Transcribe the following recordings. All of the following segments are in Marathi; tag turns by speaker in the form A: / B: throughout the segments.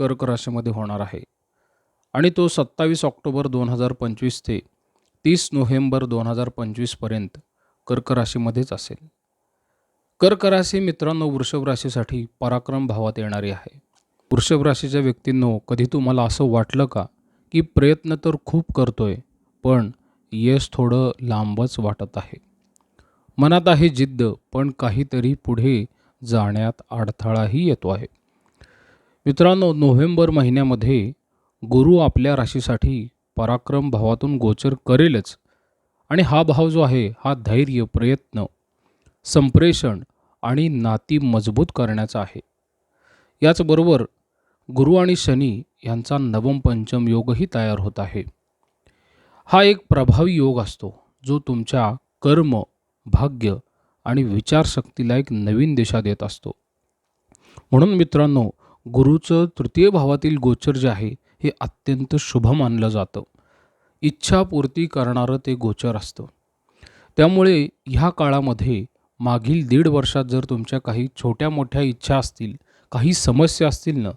A: कर्क राशीमध्ये होणार आहे. आणि तो सत्तावीस ऑक्टोबर दोन हजार पंचवीस ते तीस नोव्हेंबर दोन हजार पंचवीसपर्यंत कर्क राशीमध्येच असेल. कर्क राशी मित्रांनो वृषभ राशीसाठी पराक्रम भावात येणारी आहे. वृषभ राशीच्या व्यक्तींनो कधी तुम्हाला असं वाटलं का की प्रयत्न तर खूप करतोय पण यश थोडं लांबच वाटत आहे. मनात आहे जिद्द पण काहीतरी पुढे जाण्यात अडथळाही येतो आहे. मित्रांनो नोव्हेंबर महिन्यामध्ये गुरु आपल्या राशीसाठी पराक्रम भावातून गोचर करेलच. आणि हा भाव जो आहे हा धैर्य प्रयत्न संप्रेषण आणि नाती मजबूत करण्याचा आहे. याचबरोबर गुरु आणि शनी यांचा नवम पंचम योगही तयार होत आहे. हा एक प्रभावी योग असतो जो तुमच्या कर्म भाग्य आणि विचारशक्तीला एक नवीन दिशा देत असतो. म्हणून मित्रांनो गुरुचं तृतीय भावातील गोचर जे आहे हे अत्यंत शुभ मानलं जातं. इच्छापूर्ती करणारं ते गोचर असतं. त्यामुळे ह्या काळामध्ये मागील दीड वर्षात जर तुमच्या काही छोट्या मोठ्या इच्छा असतील काही समस्या असतील ना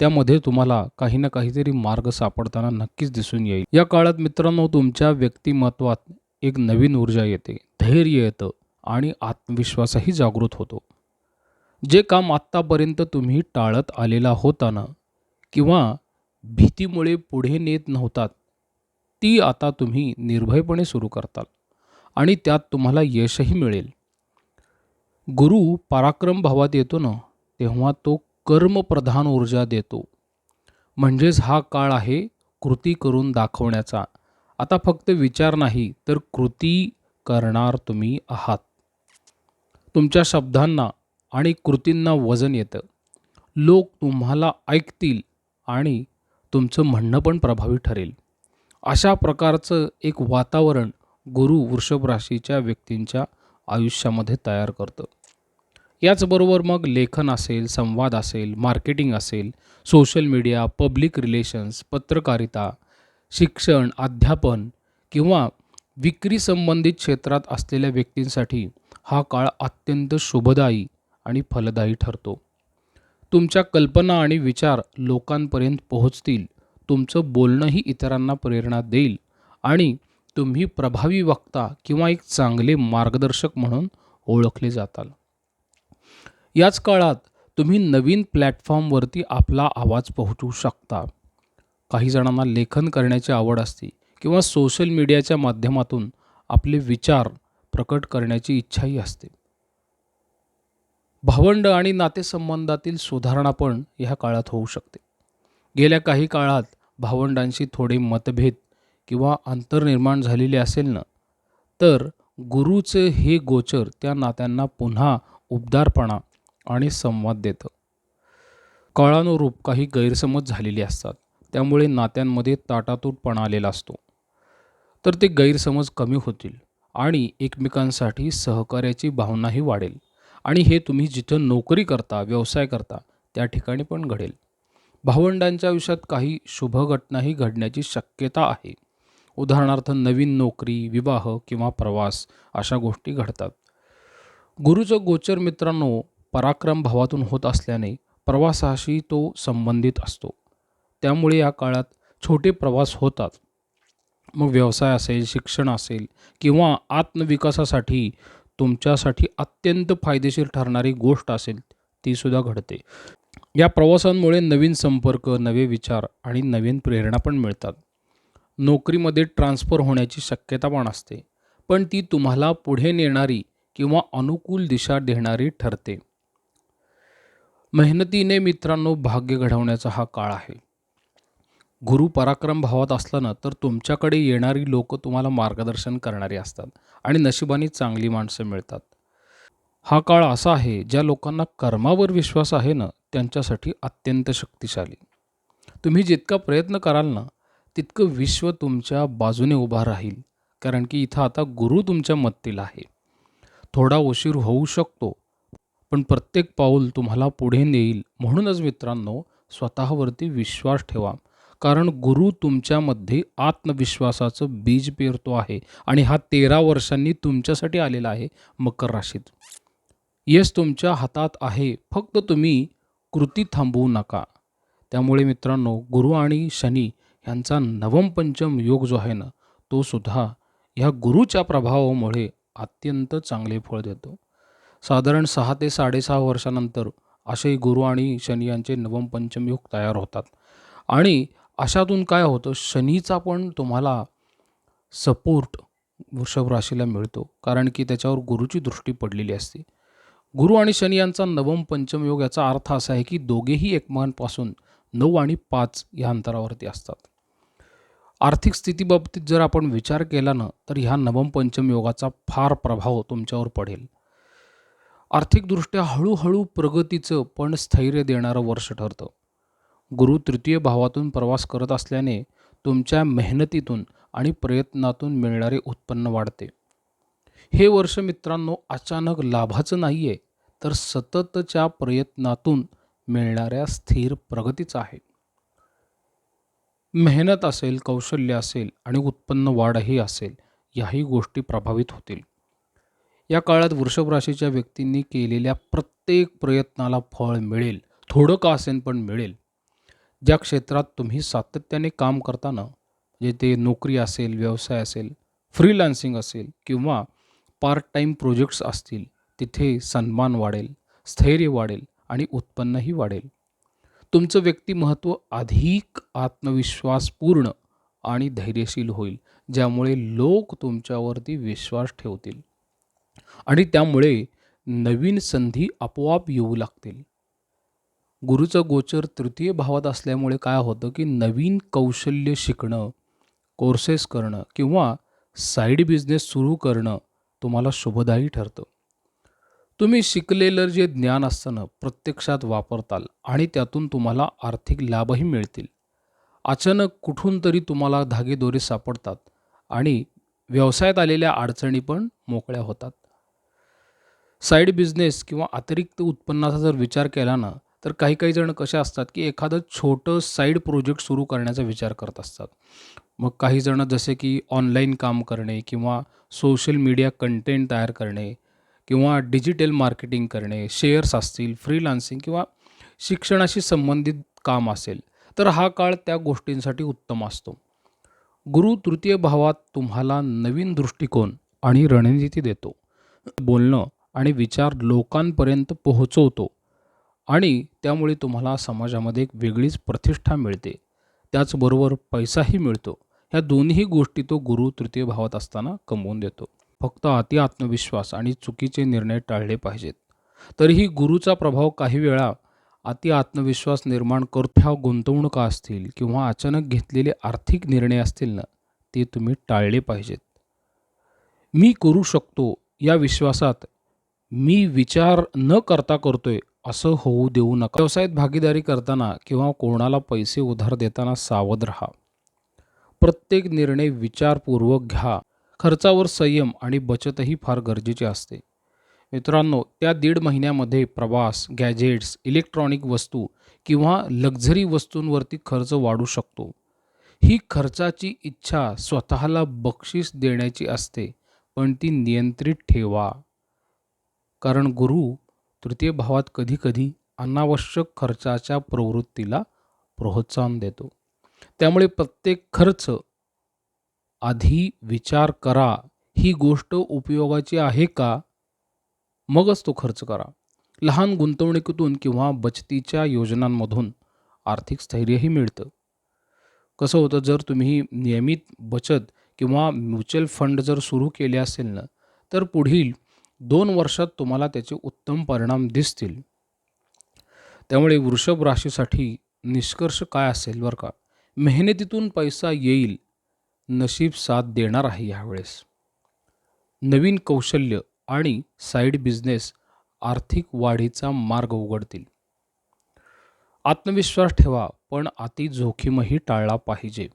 A: त्यामध्ये तुम्हाला काही ना काहीतरी मार्ग सापडताना नक्कीच दिसून येईल. या काळात मित्रांनो तुमच्या व्यक्तिमत्वात एक नवीन ऊर्जा येते. धैर्य येतं आणि आत्मविश्वासही जागृत होतो. जे काम आत्तापर्यंत तुम्ही टाळत आलेला होता ना किंवा भीतीमुळे पुढे नेत नव्हतात ती आता तुम्ही निर्भयपणे सुरू करताल आणि त्यात तुम्हाला यशही मिळेल. गुरु पराक्रम भावात येतो ना तेव्हा तो कर्मप्रधान ऊर्जा देतो. म्हणजेच हा काळ आहे कृती करून दाखवण्याचा. आता फक्त विचार नाही तर कृती करणार तुम्ही आहात. तुमच्या शब्दांना आणि कृतींना वजन येतं. लोक तुम्हाला ऐकतील आणि तुमचं म्हणणं पण प्रभावी ठरेल. अशा प्रकारचं एक वातावरण गुरु वृषभ राशीच्या व्यक्तींच्या आयुष्यामध्ये तयार करतं. याचबरोबर मग लेखन असेल संवाद असेल मार्केटिंग असेल सोशल मीडिया पब्लिक रिलेशन्स पत्रकारिता शिक्षण अध्यापन किंवा विक्री संबंधित क्षेत्रात असलेल्या व्यक्तींसाठी हा काळ अत्यंत शुभदायी आणि फलदायी ठरतो. तुमच्या कल्पना आणि विचार लोकांपर्यंत पोहोचतील. तुमचं बोलणंही इतरांना प्रेरणा देईल. आणि तुम्ही प्रभावी वक्ता किंवा एक चांगले मार्गदर्शक म्हणून ओळखले जाताल. याच काळात तुम्ही नवीन प्लॅटफॉर्मवरती आपला आवाज पोहोचवू शकता. काही जणांना लेखन करण्याची आवड असते किंवा सोशल मीडियाच्या माध्यमातून आपले विचार प्रकट करण्याची इच्छाही असते. भावंड आणि नातेसंबंधातील सुधारणा पण ह्या काळात होऊ शकते. गेल्या काही काळात भावंडांशी थोडे मतभेद किंवा अंतर निर्माण झालेले असेल ना तर गुरुचे हे गोचर त्या नात्यांना पुन्हा उबदारपणा आणि संवाद देतं. काळानुरूप काही गैरसमज झालेले असतात त्यामुळे नात्यांमध्ये ताटातूटपणा आलेला असतो. तर ते गैरसमज कमी होतील आणि एकमेकांसाठी सहकार्याची भावनाही वाढेल. आणि हे तुम्ही जिथं नोकरी करता व्यवसाय करता त्या ठिकाणी पण घडेल. भावंडांच्या आयुष्यात काही शुभ घटनाही घडण्याची शक्यता आहे. उदाहरणार्थ नवीन नोकरी विवाह किंवा प्रवास अशा गोष्टी घडतात. गुरुचं गोचर मित्रांनो पराक्रम भावातून होत असल्याने प्रवासाशी तो संबंधित असतो. त्यामुळे या काळात छोटे प्रवास होतात. मग व्यवसाय असेल शिक्षण असेल किंवा आत्मविकासासाठी तुमच्यासाठी अत्यंत फायदेशीर ठरणारी गोष्ट असेल तीसुद्धा घडते. या प्रवासांमुळे नवीन संपर्क नवे विचार आणि नवीन प्रेरणा पण मिळतात. नोकरीमध्ये ट्रान्सफर होण्याची शक्यता पण असते पण ती तुम्हाला पुढे नेणारी किंवा अनुकूल दिशा देणारी ठरते. मेहनतीने मित्रांनो भाग्य घडवण्याचा हा काळ आहे. गुरु पराक्रम भावात असला ना तर तुमच्याकडे येणारी लोक तुम्हाला मार्गदर्शन करणारी असतात आणि नशिबाने चांगली माणसं मिळतात. हा काळ असा आहे ज्या लोकांना कर्मावर विश्वास आहे ना त्यांच्यासाठी अत्यंत शक्तिशाली. तुम्ही जितका प्रयत्न कराल ना तितकं विश्व तुमच्या बाजूने उभा राहील कारण की इथं आता गुरु तुमच्या मत्तीला आहे. थोडा उशीर होऊ शकतो पण प्रत्येक पाऊल तुम्हाला पुढे नेईल. म्हणूनच मित्रांनो स्वतःवरती विश्वास ठेवा. कारण गुरु तुमच्यामध्ये आत्मविश्वासाचं बीज पेरतो आहे आणि हा तेरा वर्षांनी तुमच्यासाठी आलेला आहे मकर राशीत. यश तुमच्या हातात आहे. फक्त तुम्ही कृती थांबवू नका. त्यामुळे मित्रांनो गुरु आणि शनी यांचा नवम पंचम योग जो आहे ना तो सुद्धा ह्या गुरुच्या प्रभावामुळे अत्यंत चांगले फळ देतो. साधारण सहा ते साडेसहा वर्षानंतर असे गुरु आणि शनी यांचे नवम पंचम योग तयार होतात. आणि अशातून काय होतं? शनीचा पण तुम्हाला सपोर्ट वृषभ राशीला मिळतो. कारण की त्याच्यावर गुरुची दृष्टी पडलेली असते. गुरु आणि शनी यांचा नवम पंचम योग याचा अर्थ असा आहे की दोघेही एकमेकांपासून नऊ आणि पाच या अंतरावरती असतात. आर्थिक स्थितीबाबतीत जर आपण विचार केला ना तर ह्या नवम पंचम योगाचा फार प्रभाव तुमच्यावर पडेल. आर्थिकदृष्ट्या हळूहळू प्रगतीचं पण स्थैर्य देणारं वर्ष ठरतं. गुरु तृतीय भावातून प्रवास करत असल्याने तुमच्या मेहनतीतून आणि प्रयत्नातून मिळणारे उत्पन्न वाढते. हे वर्ष मित्रांनो अचानक लाभाचं नाही आहे तर सततच्या प्रयत्नातून मिळणाऱ्या स्थिर प्रगतीचं आहे. मेहनत असेल कौशल्य असेल आणि उत्पन्न वाढही असेल याही गोष्टी प्रभावित होतील. या काळात वृषभ राशीच्या व्यक्तींनी केलेल्या प्रत्येक प्रयत्नाला फळ मिळेल थोडं का असेल पण मिळेल. ज्या क्षेत्रात तुम्ही सातत्याने काम करताना म्हणजे ते नोकरी असेल व्यवसाय असेल फ्रीलान्सिंग असेल किंवा पार्ट टाईम प्रोजेक्ट्स असतील तिथे सन्मान वाढेल स्थैर्य वाढेल आणि उत्पन्नही वाढेल. तुमचं व्यक्तिमत्त्व अधिक आत्मविश्वासपूर्ण आणि धैर्यशील होईल ज्यामुळे लोक तुमच्यावरती विश्वास ठेवतील आणि त्यामुळे नवीन संधी आपोआप येऊ लागतील. गुरुचं गोचर तृतीय भावात असल्यामुळे काय होतं की नवीन कौशल्य शिकणं कोर्सेस करणं किंवा साईड बिझनेस सुरू करणं तुम्हाला शुभदायी ठरतं. तुम्ही शिकलेलं जे ज्ञान असतं ना प्रत्यक्षात वापरताल आणि त्यातून तुम्हाला आर्थिक लाभही मिळतील. अचानक कुठून तरी तुम्हाला धागेदोरे सापडतात आणि व्यवसायात आलेल्या अडचणी पण मोकळ्या होतात. साईड बिझनेस किंवा अतिरिक्त उत्पन्नाचा जर विचार केला ना तर काही काही जण कसे असतात की एखादं छोटं साईड प्रोजेक्ट सुरू करण्याचा विचार करत असतात. मग काही जण जसे की ऑनलाईन काम करणे किंवा सोशल मीडिया कंटेंट तयार करणे किंवा डिजिटल मार्केटिंग करणे शेअर्स असतील फ्रीलान्सिंग किंवा शिक्षणाशी संबंधित काम असेल तर हा काळ त्या गोष्टींसाठी उत्तम असतो. गुरु तृतीय भावात तुम्हाला नवीन दृष्टिकोन आणि रणनीती देतो. बोलणं आणि विचार लोकांपर्यंत पोहोचवतो. आणि त्यामुळे तुम्हाला समाजामध्ये एक वेगळीच प्रतिष्ठा मिळते. त्याचबरोबर पैसाही मिळतो. ह्या दोन्ही गोष्टी तो गुरु तृतीय भावात असताना कमवून देतो. फक्त अति आत्मविश्वास आणि चुकीचे निर्णय टाळले पाहिजेत. तरीही गुरुचा प्रभाव काही वेळा अति आत्मविश्वास निर्माण करत्या गुंतवणुका असतील किंवा अचानक घेतलेले आर्थिक निर्णय असतील ना ते तुम्ही टाळले पाहिजेत. मी करू शकतो या विश्वासात मी विचार न करता करतोय असं होऊ देऊ नका. व्यवसायात भागीदारी करताना किंवा कोणाला पैसे उधार देताना सावध राहा. प्रत्येक निर्णय विचारपूर्वक घ्या. खर्चावर संयम आणि बचतही फार गरजेची असते. मित्रांनो त्या दीड महिन्यामध्ये प्रवास गॅजेट्स इलेक्ट्रॉनिक वस्तू किंवा लक्झरी वस्तूंवरती खर्च वाढू शकतो. ही खर्चाची इच्छा स्वतःला बक्षीस देण्याची असते पण ती नियंत्रित ठेवा. कारण गुरु तृतीय भावात कधीकधी अनावश्यक खर्चाच्या प्रवृत्तीला प्रोत्साहन देतो. त्यामुळे प्रत्येक खर्च आधी विचार करा. ही गोष्ट उपयोगाची आहे का? मगच तो खर्च करा. लहान गुंतवणुकीतून किंवा बचतीच्या योजनांमधून आर्थिक स्थैर्यही मिळतं. कसं होतं जर तुम्ही नियमित बचत किंवा म्युच्युअल फंड जर सुरू केले असेल ना तर पुढील दोन वर्षात तुम्हाला त्याचे उत्तम परिणाम दिसतील. त्यामुळे वृषभ राशीसाठी निष्कर्ष काय असेल बरं का? मेहनतीतून पैसा येईल नशीब साथ देणार आहे यावेळेस नवीन कौशल्य आणि साईड बिझनेस आर्थिक वाढीचा मार्ग उघडतील. आत्मविश्वास ठेवा पण अति जोखीमही टाळला पाहिजे.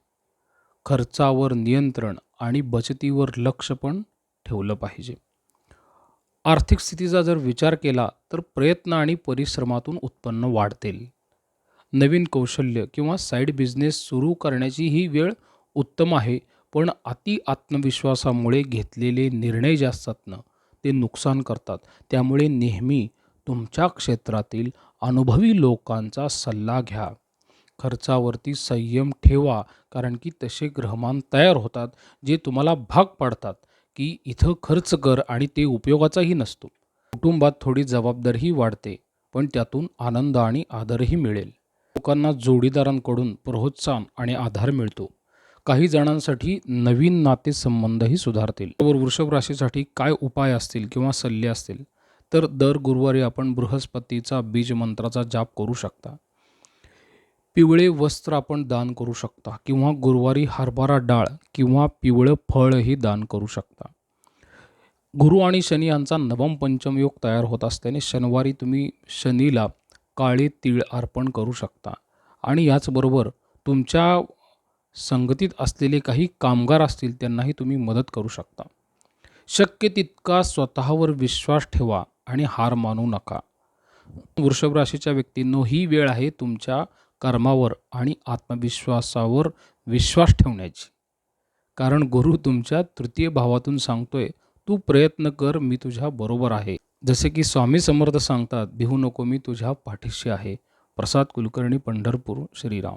A: खर्चावर नियंत्रण आणि बचतीवर लक्ष पण ठेवलं पाहिजे. आर्थिक स्थितीचा जर विचार केला तर प्रयत्न आणि परिश्रमातून उत्पन्न वाढतील. नवीन कौशल्य किंवा साईड बिझनेस सुरू करण्याची ही वेळ उत्तम आहे पण अति आत्मविश्वासामुळे घेतलेले निर्णय जे असतात. ना ते नुकसान करतात. त्यामुळे नेहमी तुमच्या क्षेत्रातील अनुभवी लोकांचा सल्ला घ्या. खर्चावरती संयम ठेवा कारण की तसे ग्रहमान तयार होतात जे तुम्हाला भाग पाडतात. की इथं खर्च कर आणि ते उपयोगाचाही नसतो. कुटुंबात थोडी जबाबदारीही वाढते पण त्यातून आनंद आणि आदरही मिळेल. लोकांना जोडीदारांकडून प्रोत्साहन आणि आधार मिळतो. काही जणांसाठी नवीन नातेसंबंधही सुधारतील. तर वृषभ राशीसाठी काय उपाय असतील किंवा सल्ले असतील? तर दर गुरुवारी आपण बृहस्पतीचा बीजमंत्राचा जाप करू शकता. पिवळे वस्त्र आपण दान करू शकता किंवा गुरुवारी हरभरा डाळ किंवा पिवळं फळही दान करू शकता. गुरु आणि शनी यांचा नवम पंचम योग तयार होत असल्याने शनिवारी तुम्ही शनीला काळे तीळ अर्पण करू शकता. आणि याचबरोबर तुमच्या संगतीत असलेले काही कामगार असतील त्यांनाही तुम्ही मदत करू शकता. शक्य तितका स्वतःवर विश्वास ठेवा आणि हार मानू नका. वृषभ राशीच्या व्यक्तींनो ही वेळ आहे तुमच्या कर्मावर आणि आत्मविश्वासावर विश्वास ठेवण्याची. कारण गुरु तुमच्या तृतीय भावातून सांगतोय तू प्रयत्न कर मी तुझ्या बरोबर आहे. जसे की स्वामी समर्थ सांगतात भिवू नको मी तुझ्या पाठीशी आहे. प्रसाद कुलकर्णी पंढरपूर श्रीराम.